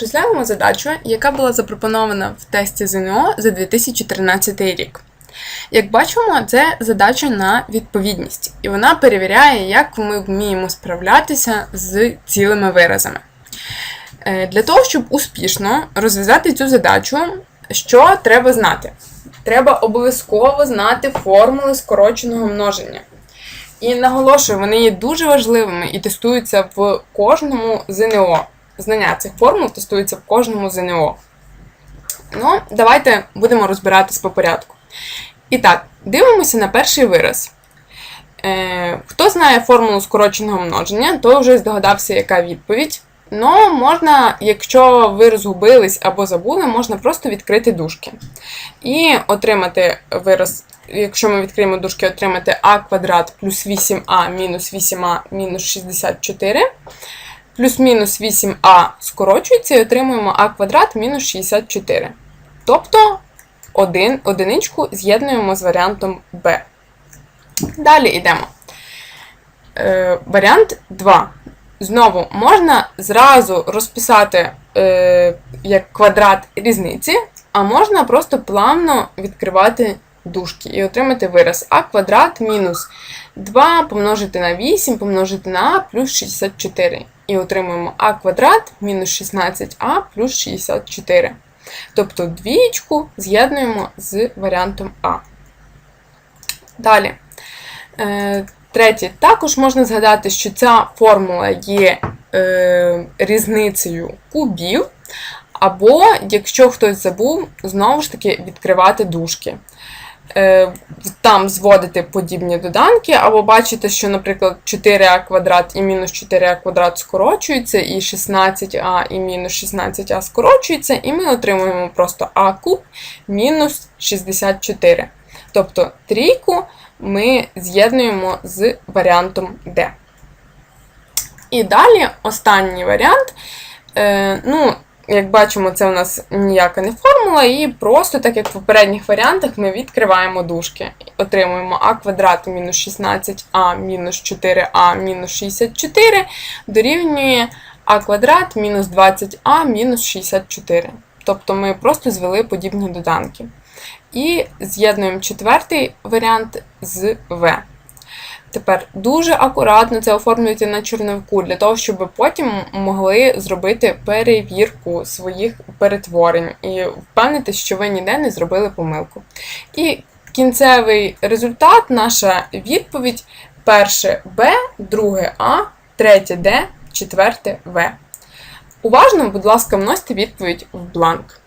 Розглянемо задачу, яка була запропонована в тесті ЗНО за 2013 рік. Як бачимо, це задача на відповідність, і вона перевіряє, як ми вміємо справлятися з цілими виразами. Е, Для того, щоб успішно розв'язати цю задачу, що треба знати? Треба обов'язково знати формули скороченого множення. І наголошую, вони є дуже важливими і тестуються в кожному ЗНО. Знання цих формул тестуються в кожному ЗНО. Ну, давайте будемо розбиратись по порядку. І так, дивимося на перший вираз. Е, хто знає формулу скороченого множення, той вже здогадався, яка відповідь. Ну, можна, якщо ви розгубились або забули, можна просто відкрити дужки. І отримати вираз, якщо ми відкриємо дужки, отримати а квадрат плюс 8а мінус 8а мінус 64. Плюс-мінус 8а скорочується і отримуємо а квадрат мінус 64. Тобто один, одиничку з'єднуємо з варіантом b. Далі йдемо. Е, варіант 2. Знову можна зразу розписати е, як квадрат різниці, а можна просто плавно відкривати дужки і отримати вираз а квадрат мінус 2 помножити на 8 помножити на а плюс 64. І отримуємо а квадрат мінус 16а плюс 64. Тобто двієчку з'єднуємо з варіантом А. Далі. Е, Третє. Також можна згадати, що ця формула є е, різницею кубів. Або, якщо хтось забув, знову ж таки відкривати дужки. Е, Там зводити подібні доданки, або бачите, що, наприклад, 4а квадрат і мінус 4а квадрат скорочуються, і 16а і мінус 16а скорочуються, і ми отримуємо просто а куб мінус 64. Тобто трійку ми з'єднуємо з варіантом D. І далі останній варіант. Е, ну, як бачимо, це у нас ніяка не формула, і просто, так як в попередніх варіантах, ми відкриваємо дужки. Отримуємо а квадрат мінус 16а мінус 4а мінус 64 дорівнює а квадрат мінус 20а мінус 64. Тобто ми просто звели подібні доданки. І з'єднуємо четвертий варіант з В. Тепер дуже акуратно це оформлюйте на чорновку, для того, щоб потім могли зробити перевірку своїх перетворень і впевнитись, що ви ніде не зробили помилку. І кінцевий результат, наша відповідь: перше Б, друге А, третє Д, четверте В. Уважно, будь ласка, вносьте відповідь в бланк.